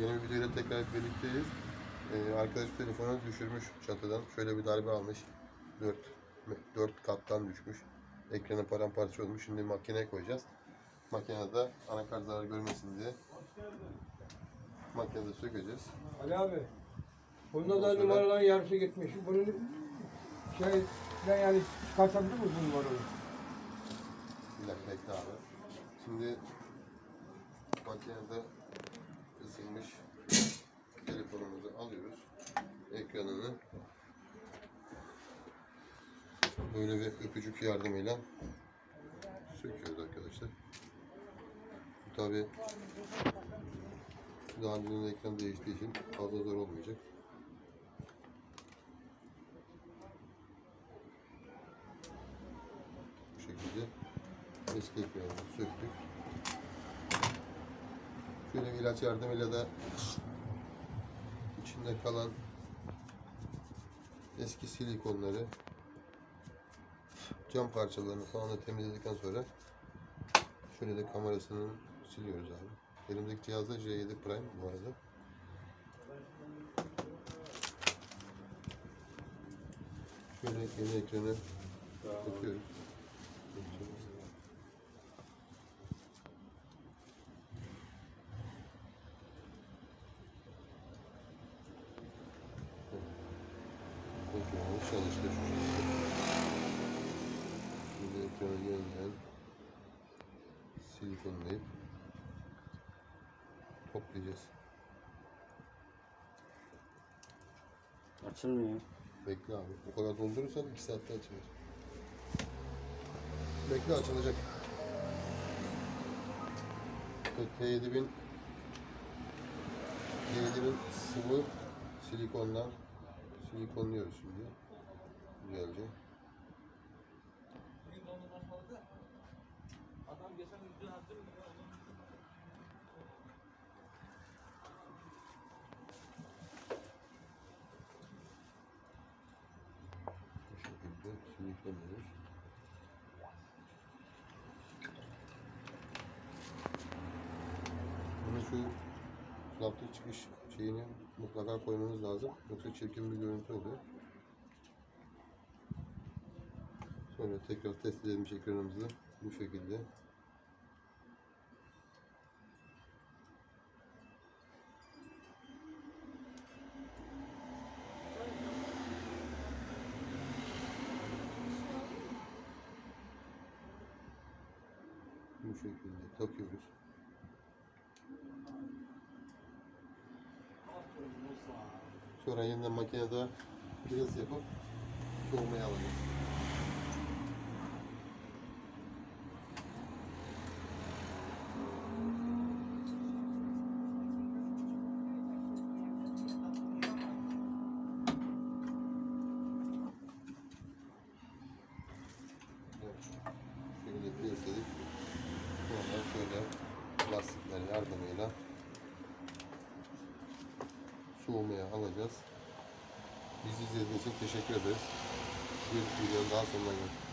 Yeni bir videoyla tekrar birlikteyiz. Ee, arkadaş telefonu düşürmüş çatıdan. Şöyle bir darbe almış. 4 4 kattan düşmüş. Ekranı paramparça olmuş. Şimdi makineye koyacağız. Makinede anakart zarar görmesin diye makinede sökeceğiz. Ali abi. Bunda da numaraların yarısı gitmiş. Bunu şey ben yani çıkartabilir miyim bu numarayı? Bir dakika bekle abi. Şimdi makinede ısınmış telefonumuzu alıyoruz. Ekranını böyle bir öpücük yardımıyla söküyoruz arkadaşlar. Bu tabi daha önceden ekran değiştiği için fazla zor olmayacak. Bu şekilde eski ekranımızı söktük. Şöyle bir ilaç yardımıyla da içinde kalan eski silikonları cam parçalarını falan da temizledikten sonra şöyle de kamerasını siliyoruz abi. Elimdeki cihazda J7 Prime bu arada. Şöyle yeni ekranı takıyoruz. Ekranımız çalıştı şu şekilde. Şimdi ekranı yeniden silikonlayıp toplayacağız. Açılmıyor. Bekle abi. O kadar doldurursan 2 saatte açılır. Bekle açılacak. Evet, T7000 T7000 sıvı silikondan silikonluyoruz şimdi. Güzelce. Bu şekilde silikonluyoruz. Bunu şu laptop çıkış şeyini mutlaka koymamız lazım. Yoksa çirkin bir görüntü oluyor. Sonra tekrar test edilmiş ekranımızı bu şekilde. Bu şekilde takıyoruz. Sonra yeniden makinede biraz yapıp soğumaya alacağız. Evet. Şöyle piyasayı sonra şöyle lastikler yardımıyla soğumaya alacağız. Bizi izlediğiniz için teşekkür ederiz. Bir videonun daha sonuna geldik.